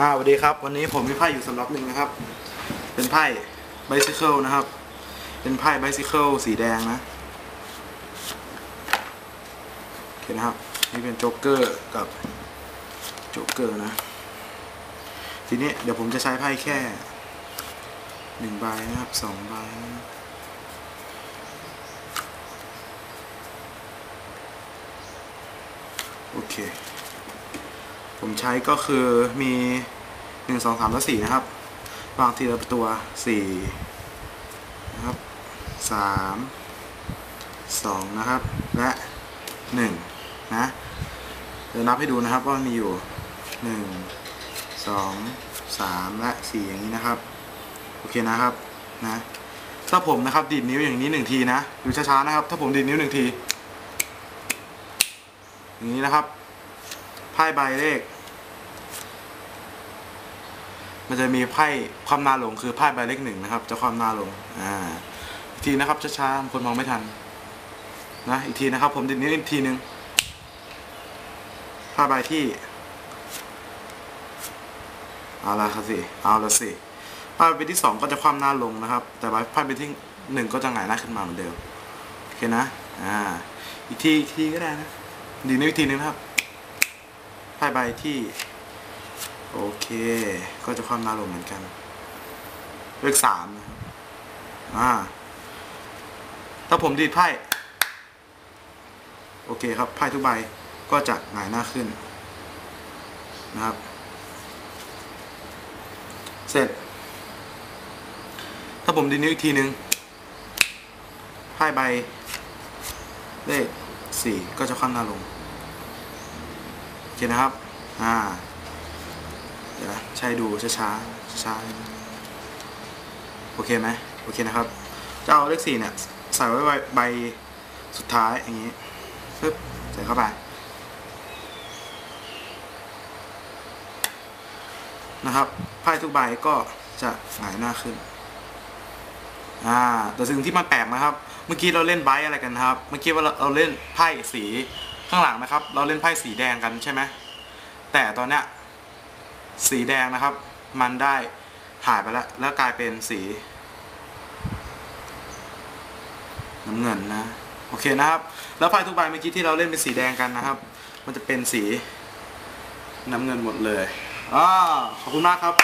อ่าสวัสดีครับ วันนี้ผมมีไพ่อยู่สำหรับหนึ่งนะครับ เป็นไพ่ bicycle นะครับ เป็นไพ่ bicycle สีแดงนะโอเคนะครับ นี่เป็นโจ๊กเกอร์กับโจ๊กเกอร์นะ ทีนี้เดี๋ยวผมจะใช้ไพ่แค่หนึ่งใบนะครับสองใบโอเค ผมใช้ก็คือมีหนึ่งสองสามและสี่นะครับ วางทีละตัวสี่นะครับสามสองนะครับ และหนึ่งนะเดี๋ยวนับให้ดูนะครับว่ามีอยู่หนึ่งสองสามและสี่อย่างนี้นะครับ โอเคนะครับนะถ้าผมนะครับดีดนิ้วอย่างนี้หนึ่งทีนะ ดูช้าๆนะครับ ถ้าผมดีดนิ้วหนึ่งที อย่างนี้นะครับ ไพ่ใบเลข มันจะมีไพ่ความน้าลงคือไพ่ใบเลขหนึ่งนะครับ จะความน้าลงอ่าอีกทีนะครับช้าๆคนมองไม่ทันนะอีกทีนะครับ ผมดิดนิ้วอีกทีหนึ่งไพ่ใบที่ เอาละครับสิเอาละสิไพ่ใบที่สองก็จะความหน้าลงนะครับ แต่ไพ่ใบที่หนึ่งก็จะหงายหน้าขึ้นมาเหมือนเดิมโอเคนะอ่าอีกทีอีกทีก็ได้นะดีนิ้วอีกทีหนึงนะครับ ไพ่ใบที่ โอเค ก็จะความน้าลงเหมือนกัน เลขสามนะครับอ่าถ้าผมดีดไพ่โอเคครับไพ่ทุกใบก็จะหงายหน้าขึ้นนะครับ เสร็จ ถ้าผมดีดนิ้วอีกทีหนึ่งไพ่ใบเลขสี่ก็จะความหน้าลง เคนะครับ อ่า เดี๋ยวนะใช้ดูช้าช้าช้าโอเคไหมโอเคนะครับ จะเอาเลขสี่เนี่ย ใส่ไว้ใบใบสุดท้ายอย่างนี้ปึ๊บใส่เข้าไปนะครับไพ่ทุกใบก็จะหงายหน้าขึ้น อ่า แต่สิ่งที่มันแปลกนะครับ เมื่อกี้เราเล่นไบอะไรกันครับ เมื่อกี้ว่าเราเราเล่นไพ่สี ข้างหลังนะครับ เราเล่นไพ่สีแดงกันใช่ไหมแต่ตอนเนี้ยสีแดงนะครับ มันได้หายไปแล้ว แล้วกลายเป็นสีน้ำเงินนะ โอเคนะครับ แล้วไพ่ทุกใบเมื่อกี้ที่เราเล่นเป็นสีแดงกันนะครับ มันจะเป็นสีน้ำเงินหมดเลยอ่าขอบคุณมากครับ